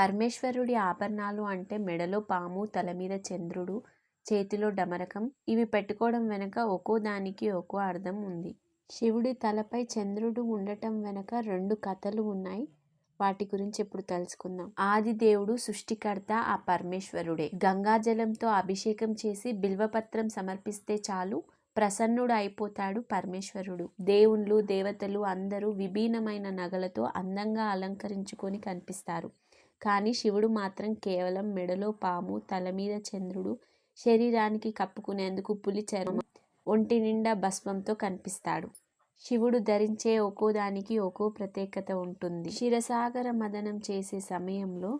పరమేశ్వరుడి ఆభరణాలు అంటే మెడలో పాము తల మీద చంద్రుడు చేతిలో డమరకం. ఇవి పెట్టుకోవడం వెనుక ఒక్కో దానికి ఒక్కో అర్థం ఉంది. శివుడి తలపై చంద్రుడు ఉండటం వెనుక రెండు కథలు ఉన్నాయి. వాటి గురించి ఇప్పుడు తెలుసుకుందాం. ఆది దేవుడు సృష్టికర్త ఆ పరమేశ్వరుడే. గంగాజలంతో అభిషేకం చేసి బిల్వపత్రం సమర్పిస్తే చాలు ప్రసన్నుడు అయిపోతాడు పరమేశ్వరుడు. దేవుళ్ళు దేవతలు అందరూ విభిన్నమైన నగలతో అందంగా అలంకరించుకొని కనిపిస్తారు. కానీ శివుడు మాత్రం కేవలం మెడలో పాము తల మీద చంద్రుడు శరీరానికి కప్పుకునేందుకు పులి చర్మం ఒంటి నిండా భస్మంతో కనిపిస్తాడు. శివుడు ధరించే ఒక్కో దానికి ఒక్కో ప్రత్యేకత ఉంటుంది. క్షీరసాగర మదనం చేసే సమయంలో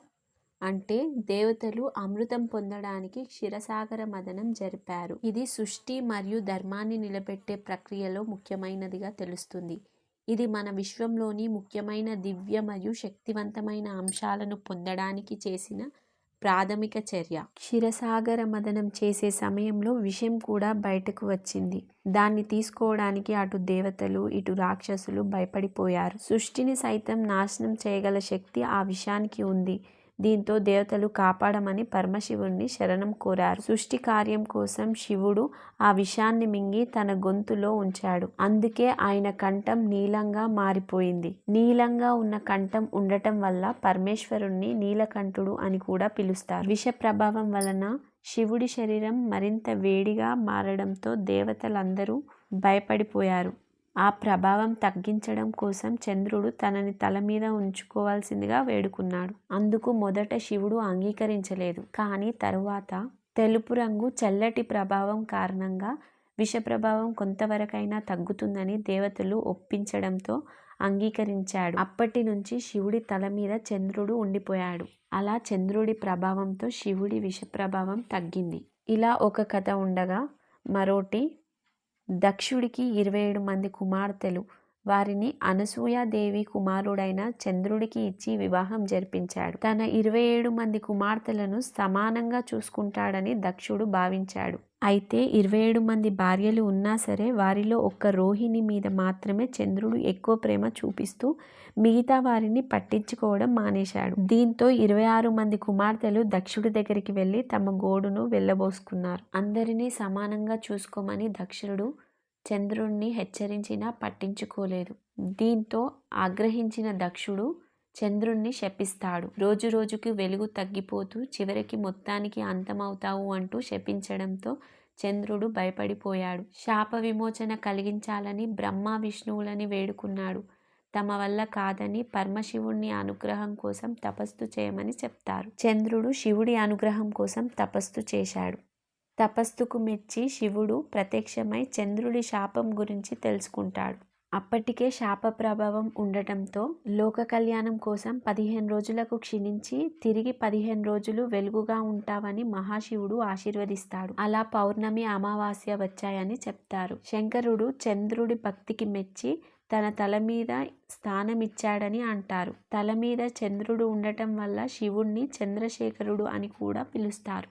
అంటే దేవతలు అమృతం పొందడానికి క్షీరసాగర మదనం జరిపారు. ఇది సృష్టి మరియు ధర్మాన్ని నిలబెట్టే ప్రక్రియలో ముఖ్యమైనదిగా తెలుస్తుంది. ఇది మన విశ్వంలోని ముఖ్యమైన దివ్య మరియు శక్తివంతమైన అంశాలను పొందడానికి చేసిన ప్రాథమిక చర్య. క్షీరసాగర మదనం చేసే సమయంలో విషయం కూడా బయటకు వచ్చింది. దాన్ని తీసుకోవడానికి అటు దేవతలు ఇటు రాక్షసులు భయపడిపోయారు. సృష్టిని సైతం నాశనం చేయగల శక్తి ఆ విషయానికి ఉంది. దీంతో దేవతలు కాపాడమని పరమశివుణ్ణి శరణం కోరారు. సృష్టి కార్యం కోసం శివుడు ఆ విషాన్ని మింగి తన గొంతులో ఉంచాడు. అందుకే ఆయన కంఠం నీలంగా మారిపోయింది. నీలంగా ఉన్న కంఠం ఉండటం వల్ల పరమేశ్వరుణ్ణి నీలకంఠుడు అని కూడా పిలుస్తారు. విష ప్రభావం వలన శివుడి శరీరం మరింత వేడిగా మారడంతో దేవతలందరూ భయపడిపోయారు. ఆ ప్రభావం తగ్గించడం కోసం చంద్రుడు తనని తల మీద ఉంచుకోవాల్సిందిగా వేడుకున్నాడు. అందుకు మొదట శివుడు అంగీకరించలేదు. కానీ తరువాత తెలుపు రంగు చల్లటి ప్రభావం కారణంగా విష ప్రభావం కొంతవరకైనా తగ్గుతుందని దేవతలు ఒప్పించడంతో అంగీకరించాడు. అప్పటి నుంచి శివుడి తల మీద చంద్రుడు ఉండిపోయాడు. అలా చంద్రుడి ప్రభావంతో శివుడి విష ప్రభావం తగ్గింది. ఇలా ఒక కథ ఉండగా మరోటి దక్షుడికి ఇరవై ఏడు మంది కుమార్తెలు వారిని అనసూయాదేవి కుమారుడైన చంద్రుడికి ఇచ్చి వివాహం జరిపించాడు. తన ఇరవై ఏడు మంది కుమార్తెలను సమానంగా చూసుకుంటాడని దక్షుడు భావించాడు. అయితే ఇరవై ఏడు మంది భార్యలు ఉన్నా సరే వారిలో ఒక్క రోహిణి మీద మాత్రమే చంద్రుడు ఎక్కువ ప్రేమ చూపిస్తూ మిగతా వారిని పట్టించుకోవడం మానేశాడు. దీంతో ఇరవై ఆరు మంది కుమార్తెలు దక్షుడి దగ్గరికి వెళ్ళి తమ గోడును వెళ్ళబోసుకున్నారు. అందరినీ సమానంగా చూసుకోమని దక్షుడు చంద్రుణ్ణి హెచ్చరించినా పట్టించుకోలేదు. దీంతో ఆగ్రహించిన దక్షుడు చంద్రుణ్ణి శపిస్తాడు. రోజు రోజుకి వెలుగు తగ్గిపోతూ చివరికి మొత్తానికి అంతమవుతావు అంటూ శపించడంతో చంద్రుడు భయపడిపోయాడు. శాప విమోచన కలిగించాలని బ్రహ్మ విష్ణువులని వేడుకున్నాడు. తమ వల్ల కాదని పరమశివుణ్ణి అనుగ్రహం కోసం తపస్సు చేయమని చెప్తారు. చంద్రుడు శివుడి అనుగ్రహం కోసం తపస్సు చేశాడు. తపస్సుకు మెచ్చి శివుడు ప్రత్యక్షమై చంద్రుడి శాపం గురించి తెలుసుకుంటాడు. అప్పటికే శాప ప్రభావం ఉండటంతో లోక కళ్యాణం కోసం పదిహేను రోజులకు క్షీణించి తిరిగి పదిహేను రోజులు వెలుగుగా ఉంటావని మహాశివుడు ఆశీర్వదిస్తాడు. అలా పౌర్ణమి అమావాస్య వచ్చాయని చెప్తారు. శంకరుడు చంద్రుడి భక్తికి మెచ్చి తన తల మీద స్థానమిచ్చాడని అంటారు. తల మీద చంద్రుడు ఉండటం వల్ల శివుణ్ణి చంద్రశేఖరుడు అని కూడా పిలుస్తారు.